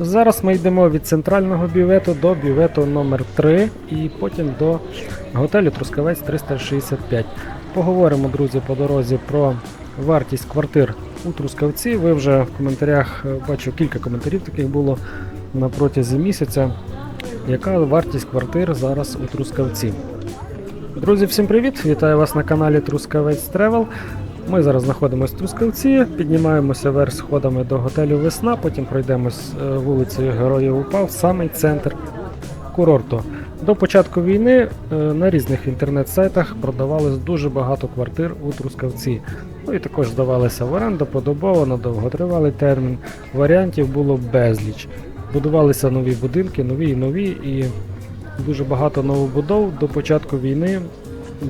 Зараз ми йдемо від центрального бювету до бювету номер 3 і потім до готелю Трускавець 365. Поговоримо, друзі, по дорозі про вартість квартир у Трускавці. Ви вже в коментарях е, бачу кілька коментарів таких було на протязі місяця. Яка вартість квартир зараз у Трускавці? Друзі, всім привіт! Вітаю вас на каналі Трускавець Тревел. Ми зараз знаходимося в Трускавці, піднімаємося вверх сходами до готелю Весна, потім пройдемось е, вулицею Героїв УПА в самий центр курорту. До початку війни е, на різних інтернет-сайтах продавалось дуже багато квартир у Трускавці. Ну і також здавалися в оренду подобово на довготривалий термін. Варіантів було безліч. Будувалися нові будинки, нові і нові, і дуже багато новобудов до початку війни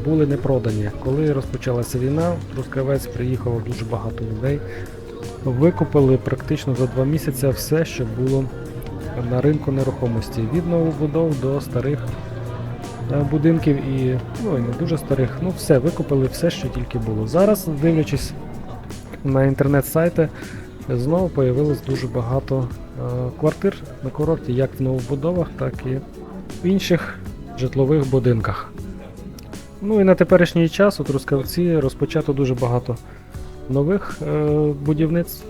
були не продані. Коли розпочалася війна, в Трускавець приїхало дуже багато людей. Викупили практично за два місяці все, що було на ринку нерухомості. Від новобудов до старих е, будинків і, ну, не дуже старих. Ну, все, викупили все, що тільки було. Зараз, дивлячись на інтернет-сайти, знову появилось дуже багато е, квартир на курорті, як в новобудовах, так і в інших житлових будинках. Ну і на теперішній час у Трускавці розпочато дуже багато нових е, будівництв.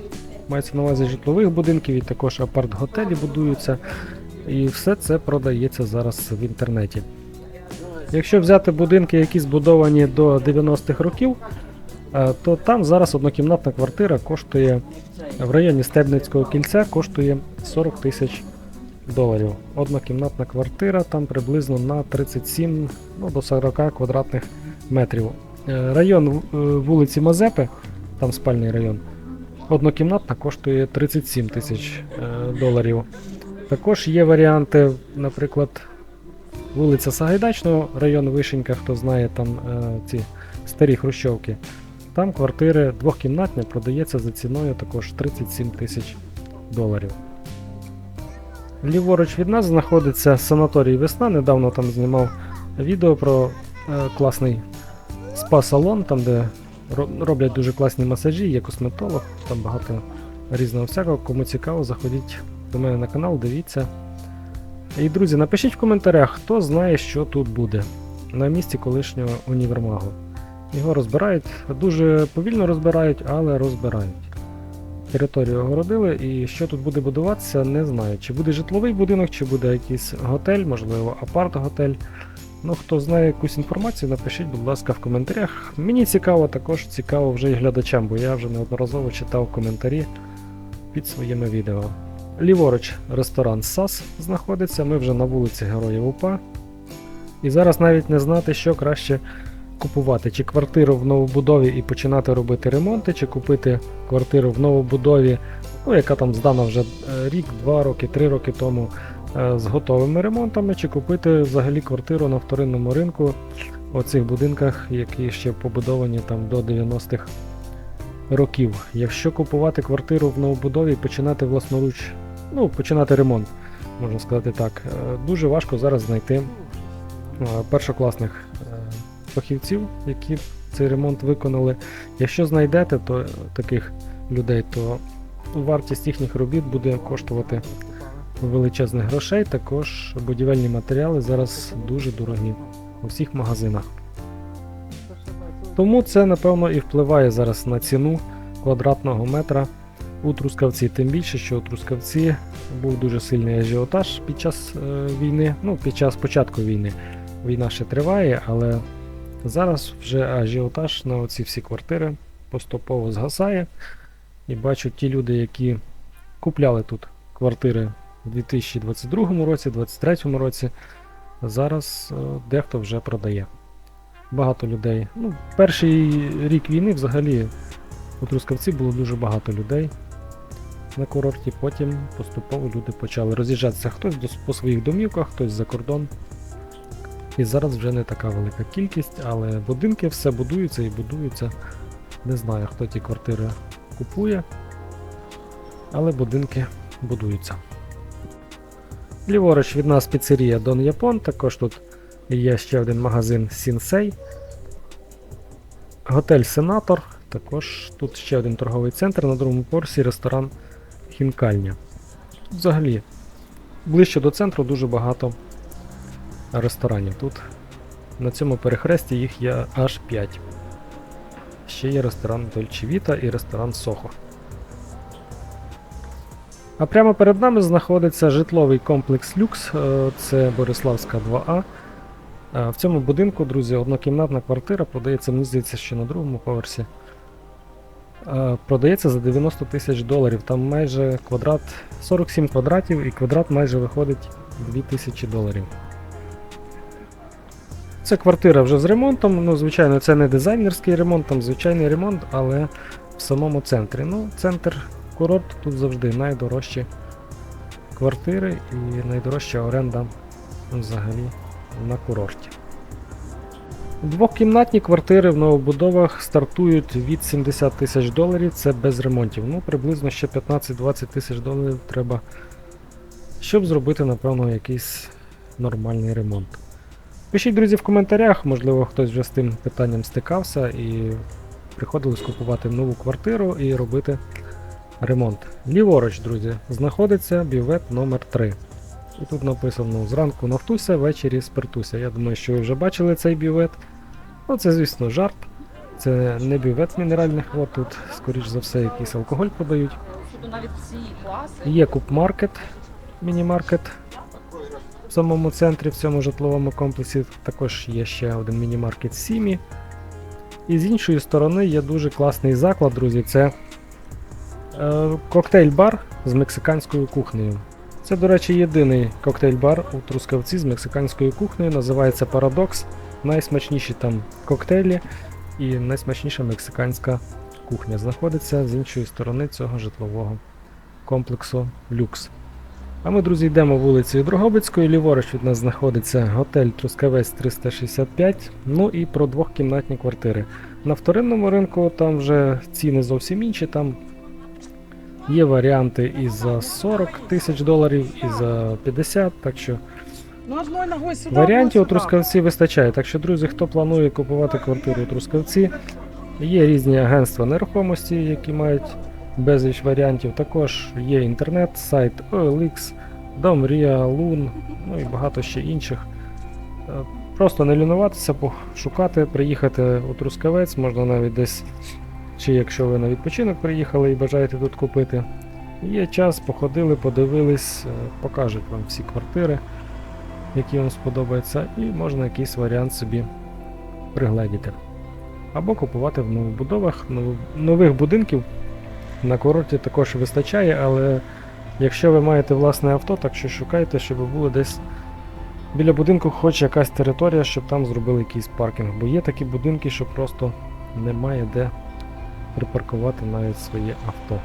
Мається на увазі житлових будинків і також апарт-готелі будуються. І все це продається зараз в інтернеті. Якщо взяти будинки, які збудовані до 90-х років, е, то там зараз однокімнатна квартира коштує в районі Стебницького кільця коштує 40 тисяч доларів. Однокімнатна квартира там приблизно на 37 ну, до 40 квадратних метрів. Е, Район е, вулиці Мазепи, там спальний район, однокімнатна коштує 37 тисяч е, доларів. Також є варіанти, наприклад, вулиця Сагайдачного, район Вишенька, хто знає там ці старі хрущовки. Там квартири двохкімнатні продається за ціною також 37 тисяч доларів. Ліворуч від нас знаходиться санаторій Весна. Недавно там знімав відео про е, класний спа-салон, там де роблять дуже класні масажі, є косметолог, там багато різного всякого. Кому цікаво, заходіть до мене на канал, дивіться. І, друзі, напишіть в коментарях, хто знає, що тут буде на місці колишнього універмагу. Його розбирають, дуже повільно розбирають, але розбирають. Територію огородили і що тут буде будуватися, не знаю. Чи буде житловий будинок, чи буде якийсь готель, можливо, апарт-готель. Ну, хто знає якусь інформацію, напишіть, будь ласка, в коментарях. Мені цікаво, також цікаво вже і глядачам, бо я вже неодноразово читав коментарі під своїми відео. Ліворуч ресторан САС знаходиться, ми вже на вулиці Героїв УПА. І зараз навіть не знати, що краще купувати, чи квартиру в новобудові і починати робити ремонти, чи купити квартиру в новобудові, ну, яка там здана вже е, рік, два роки, три роки тому е, з готовими ремонтами, чи купити взагалі квартиру на вторинному ринку у цих будинках, які ще побудовані там до 90-х років. Якщо купувати квартиру в новобудові і починати власноруч, ну, починати ремонт, можна сказати так, е, дуже важко зараз знайти першокласних фахівців, які цей ремонт виконали. Якщо знайдете то, таких людей, то вартість їхніх робіт буде коштувати величезних грошей. Також будівельні матеріали зараз дуже дорогі у всіх магазинах. Тому це, напевно, і впливає зараз на ціну квадратного метра у Трускавці. Тим більше, що у Трускавці був дуже сильний ажіотаж під час е, війни, ну, під час початку війни. Війна ще триває, але зараз вже ажіотаж на оці всі квартири поступово згасає. І бачу ті люди, які купляли тут квартири у 2022 році, 2023 році, зараз е, дехто вже продає. Багато людей. Ну, перший рік війни взагалі у Трускавці було дуже багато людей на курорті, потім поступово люди почали роз'їжджатися хтось по своїх домівках, хтось за кордон. І зараз вже не така велика кількість, але будинки все будуються і будуються. Не знаю, хто ті квартири купує, але будинки будуються. Ліворуч від нас піцерія Дон Япон, також тут є ще один магазин Сінсей. Готель Сенатор, також тут ще один торговий центр на другому поверсі ресторан Хінкальня. Взагалі ближче до центру дуже багато ресторанів. Тут на цьому перехресті їх є аж 5. Ще є ресторан Vita і ресторан Сохо. А прямо перед нами знаходиться житловий комплекс Люкс, е, це Бориславська 2А. Е, В цьому будинку, друзі, однокімнатна квартира продається, мені здається, що на другому поверсі. Е, Продається за 90 тисяч доларів. Там майже квадрат 47 квадратів і квадрат майже виходить 2000 доларів. Це квартира вже з ремонтом. Ну, звичайно, це не дизайнерський ремонт, там звичайний ремонт, але в самому центрі. Ну, центр курорт тут завжди найдорожчі квартири і найдорожча оренда взагалі на курорті. Двохкімнатні квартири в новобудовах стартують від 70 тисяч доларів, це без ремонтів. Ну, приблизно ще 15-20 тисяч доларів треба, щоб зробити, напевно, якийсь нормальний ремонт. Пишіть, друзі, в коментарях, можливо, хтось вже з тим питанням стикався і приходилось купувати нову квартиру і робити ремонт. Ліворуч, друзі, знаходиться бювет номер 3 І тут написано зранку нафтуся, ввечері спиртуся. Я думаю, що ви вже бачили цей бювет. Ну, це, звісно, жарт. Це не бювет мінеральних вод, тут, скоріш за все, якийсь алкоголь класи. Є купмаркет, міні-маркет в самому центрі, в цьому житловому комплексі. Також є ще один міні-маркет Сімі. І з іншої сторони є дуже класний заклад, друзі. Це е, коктейль-бар з мексиканською кухнею. Це, до речі, єдиний коктейль-бар у Трускавці з мексиканською кухнею. Називається Парадокс. Найсмачніші там коктейлі і найсмачніша мексиканська кухня знаходиться з іншої сторони цього житлового комплексу Люкс. А ми, друзі, йдемо вулицею Дрогобицькою. Ліворуч від нас знаходиться готель Трускавець 365. Ну і про двохкімнатні квартири. На вторинному ринку там вже ціни зовсім інші. Там є варіанти і за 40 тисяч доларів, і за 50. Так що Ну. Варіантів у. Трускавці вистачає. Так що, друзі, хто планує купувати квартиру у Трускавці, є різні агентства нерухомості, які мають безліч варіантів. Також є інтернет, сайт OLX, Домрія, Лун, ну і багато ще інших. Е, Просто не лінуватися, пошукати, приїхати у Трускавець, можна навіть десь, чи якщо ви на відпочинок приїхали і бажаєте тут купити. Є час, походили, подивились, е, покажуть вам всі квартири які вам сподобаються, і можна якийсь варіант собі пригледіти. Або купувати в новобудовах. Нових будинків на курорті також вистачає, але якщо ви маєте власне авто, так що шукайте, щоб було десь біля будинку хоч якась територія, щоб там зробили якийсь паркінг. Бо є такі будинки, що просто немає де припаркувати навіть своє авто.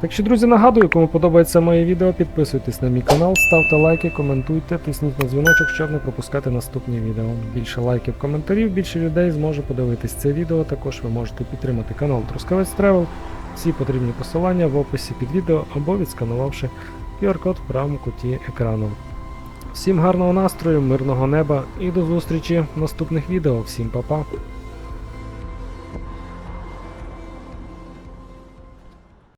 Так що, друзі, нагадую, кому подобається моє відео, підписуйтесь на мій канал, ставте лайки, коментуйте, тисніть на дзвіночок, щоб не пропускати наступні відео. Більше лайків, коментарів, більше людей зможе подивитись це відео. Також ви можете підтримати канал Трускавець Тревел. Всі потрібні посилання в описі під відео або відсканувавши QR-код в правому куті екрану. Всім гарного настрою, мирного неба і до зустрічі в наступних відео. Всім па-па!